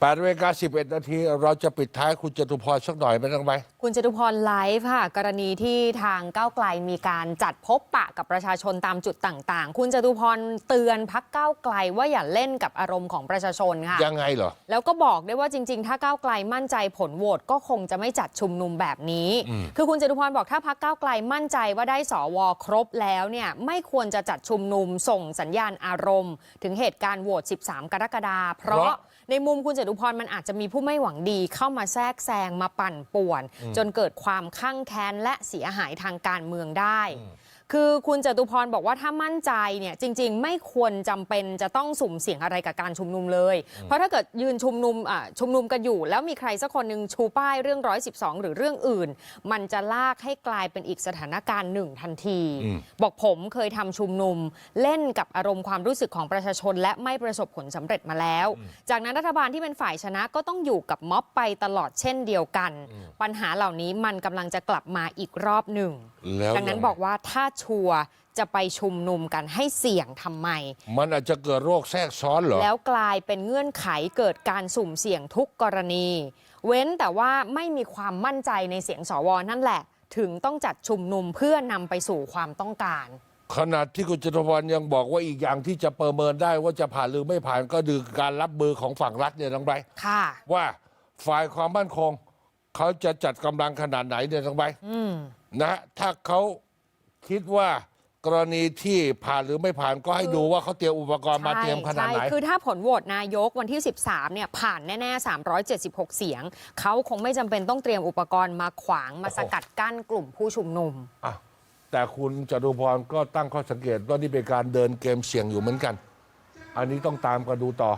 แปดเวลาสิบเอ็ดนาที เราจะปิดท้ายคุณจตุพรสักหน่อยไหมต้องไหม คุณจตุพรไลฟ์ค่ะ กรณีที่ทางก้าวไกลมีการจัดพบปะกับประชาชนตามจุดต่าง ๆ คุณจตุพรเตือนพักก้าวไกลว่าอย่าเล่นกับอารมณ์ของประชาชนค่ะ ยังไงเหรอ แล้วก็บอกด้วยว่าจริง ๆ ถ้าก้าวไกลมั่นใจผลโหวตก็คงจะไม่จัดชุมนุมแบบนี้ คือคุณจตุพรบอกถ้าพักก้าวไกลมั่นใจว่าได้สวครบแล้วเนี่ยไม่ควรจะจัดชุมนุมส่งสัญญาณอารมณ์ ถึงเหตุการณ์โหวต 13 กรกฎาคมเพเพราะราะ ในมุมคุณจตุพรมันอาจจะมีผู้ไม่หวังดีเข้ามาแทรกแซงมาปั่นป่วน จนเกิดความข้างแค้นและเสียหายทางการเมืองได้ คือคุณจตุพรบอกว่าถ้ามั่นใจเนี่ยจริง ๆ ไม่ควรจำเป็นจะต้องสุ่มเสี่ยงอะไรกับการชุมนุมเลย เพราะถ้าเกิดยืนชุมนุมอะชุมนุมกันอยู่ แล้วมีใครสักคนหนึ่งชูป้ายเรื่อง 112 หรือเรื่องอื่น มันจะลากให้กลายเป็นอีกสถานการณ์หนึ่งทันที บอกผมเคยทำชุมนุม เล่นกับอารมณ์ความรู้สึกของประชาชน และไม่ประสบผลสำเร็จมาแล้ว จากนั้นรัฐบาลที่เป็นฝ่ายชนะก็ต้องอยู่กับม็อบไปตลอดเช่นเดียวกัน ปัญหาเหล่านี้มันกำลังจะกลับมาอีกรอบหนึ่งแล้วดังนั้นยังไงบอกว่าถ้าชัวร์จะไปชุมนุมกันให้เสี่ยงทำไม มันอาจจะเกิดโรคแทรกซ้อนเหรอ แล้วกลายเป็นเงื่อนไขเกิดการสุ่มเสี่ยงทุกกรณี เว้นแต่ว่าไม่มีความมั่นใจในเสียงสวนั่นแหละ ถึงต้องจัดชุมนุมเพื่อนำไปสู่ความต้องการ ขนาดที่คุณจตุพรยังบอกว่าอีกอย่างที่จะประเมินได้ว่าจะผ่านหรือไม่ผ่านก็คือการรับมือของฝั่งรัฐเนี่ยน้องไบร์ทค่ะ ว่าฝ่ายความมั่นคง เขาจะจัดกำลังขนาดไหนเนี่ยน้องไบร์ทนะฮะถ้าเขา คิดว่ากรณีที่ผ่านหรือไม่ผ่านก็ให้ดูว่าเขาเตรียมอุปกรณ์มาเตรียมขนาดไหน ใช่คือถ้าผลโหวตนายกวันที่ 13 เนี่ย ผ่านแน่ ๆ 376 เสียง เขาคงไม่จำเป็นต้องเตรียมอุปกรณ์มาขวางมาโอ้โหสกัดกั้นกลุ่มผู้ชุมนุม อะแต่คุณจตุพรก็ตั้งข้อสังเกตว่านี่เป็นการเดินเกมเสี่ยงอยู่เหมือนกัน อันนี้ต้องตามกันดูต่อ